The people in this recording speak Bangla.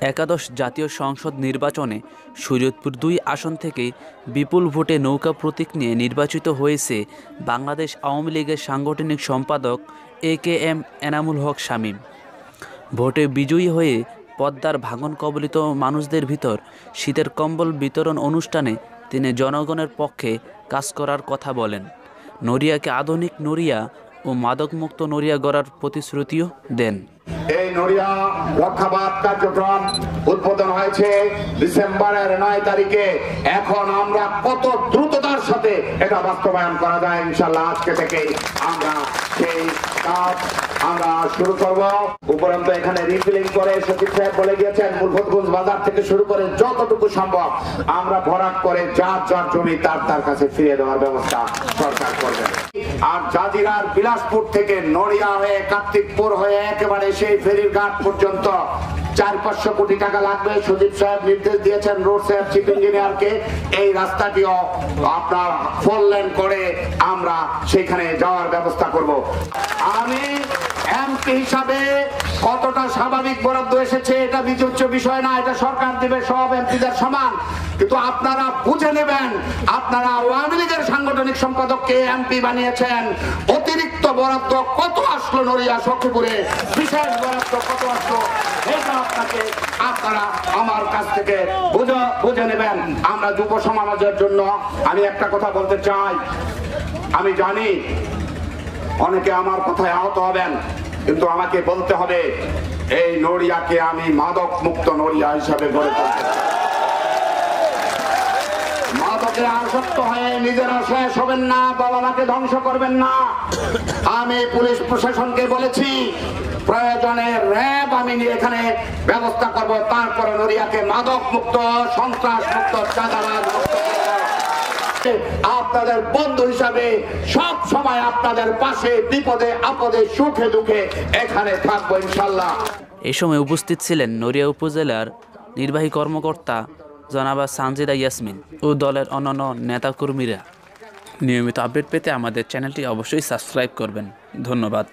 একাদশ জাতীয় সংসদ নির্বাচনে শরীয়তপুর দুই আসন থেকে বিপুল ভোটে নৌকা প্রতীক নিয়ে নির্বাচিত হয়েছে বাংলাদেশ আওয়ামী লীগের সাংগঠনিক সম্পাদক A K M Enamul Haque Shamim. ভোটে বিজয়ী হয়ে পদ্মার ভাঙন কবলিত মানুষদের ভিতর শীতের কম্বল বিতরণ অনুষ্ঠানে তিনি জনগণের পক্ষে কাজ করার কথা বলেন। নড়িয়াকে আধুনিক নড়িয়া ও মাদকমুক্ত নড়িয়া গড়ার প্রতিশ্রুতিও দেন। এই নড়িয়া রক্ষাবাদ কার্যক্রম উদ্বোধন হয়েছে ডিসেম্বরের নয় তারিখে। এখন আমরা কত দ্রুততার সাথে এটা বাস্তবায়ন করা যায় ইনশাল্লাহ আজকে থেকে আমরা সেই কাজ আমরা শুরু করব। উপরন্ত এখানে রিফিলিং করে সচিব সাহেব বলে গিয়েছেন মুলফতগঞ্জ বাজার থেকে শুরু করে যতটুকু সম্ভব আমরা ভরাট করে যার যার জমি তার তার কাছে ফিরিয়ে দেওয়ার ব্যবস্থা সরকার করবে আর জাজিরার বিলাসপুর থেকে নড়িয়া হয়ে কার্তিকপুর হয়ে একেবারে সেই ফেরির ঘাট পর্যন্ত চার পাঁচশো কোটি টাকা লাগবে। সুদীপ সাহেব নির্দেশ দিয়েছেন রোড সাহেব, চিফ ইঞ্জিনিয়ারকে। এই রাস্তাটিও আপনার ফোর করে আমরা সেখানে যাওয়ার ব্যবস্থা করব। আমি এমপি হিসাবে? কতটা স্বাভাবিক বরাদ্দ এসেছে? এটা বিচুচ্চ বিষয় না, এটা সরকার দেবে, সব এমপিদের সমান। কিন্তু আপনারা বুঝে নেবেন, আপনারা আওয়ামী লীগের সাংগঠনিক সম্পাদককে এমপি বানিয়েছেন। অতিরিক্ত বরাদ্দ কত আসলো নড়িয়া, সখীপুরে? বিশেষ বরাদ্দ কত আসলো? এটা আপনাকে, আপনারা আমার কাছ থেকে বুঝে বুঝে নেবেন। আমরা যুব সমাজের জন্য আমি একটা কথা বলতে চাই। আমি জানি অনেকে আমার কথায় আহত হবেন। কিন্তু আমাকে বলতে হবে, এই নড়িয়াকে আমি মাদক মুক্ত নড়িয়া হিসাবে গড়ে আসক্ত হয়ে নিজেরা শেষ হবেন না বাবা মাকে ধ্বংস করবেন না আমি পুলিশ প্রশাসনকে বলেছি র্যাব আমি এখানে ব্যবস্থা করব, তারপরে নড়িয়াকে মাদক মুক্ত, সন্ত্রাস মুক্ত, চাঁদাবাজ মুক্ত। আপনাদের বন্ধু হিসাবে সব সময় আপনাদের পাশে, বিপদে, আপদে, সুখে, দুঃখে এখানে থাকব ইনশাল্লাহ। এ সময় উপস্থিত ছিলেন নড়িয়া উপজেলার নির্বাহী কর্মকর্তা জনাবা সানজিদা ইয়াসমিন ও দলের অন্যান্য নেতাকর্মীরা। নিয়মিত আপডেট পেতে আমাদের চ্যানেলটি অবশ্যই সাবস্ক্রাইব করবেন। ধন্যবাদ।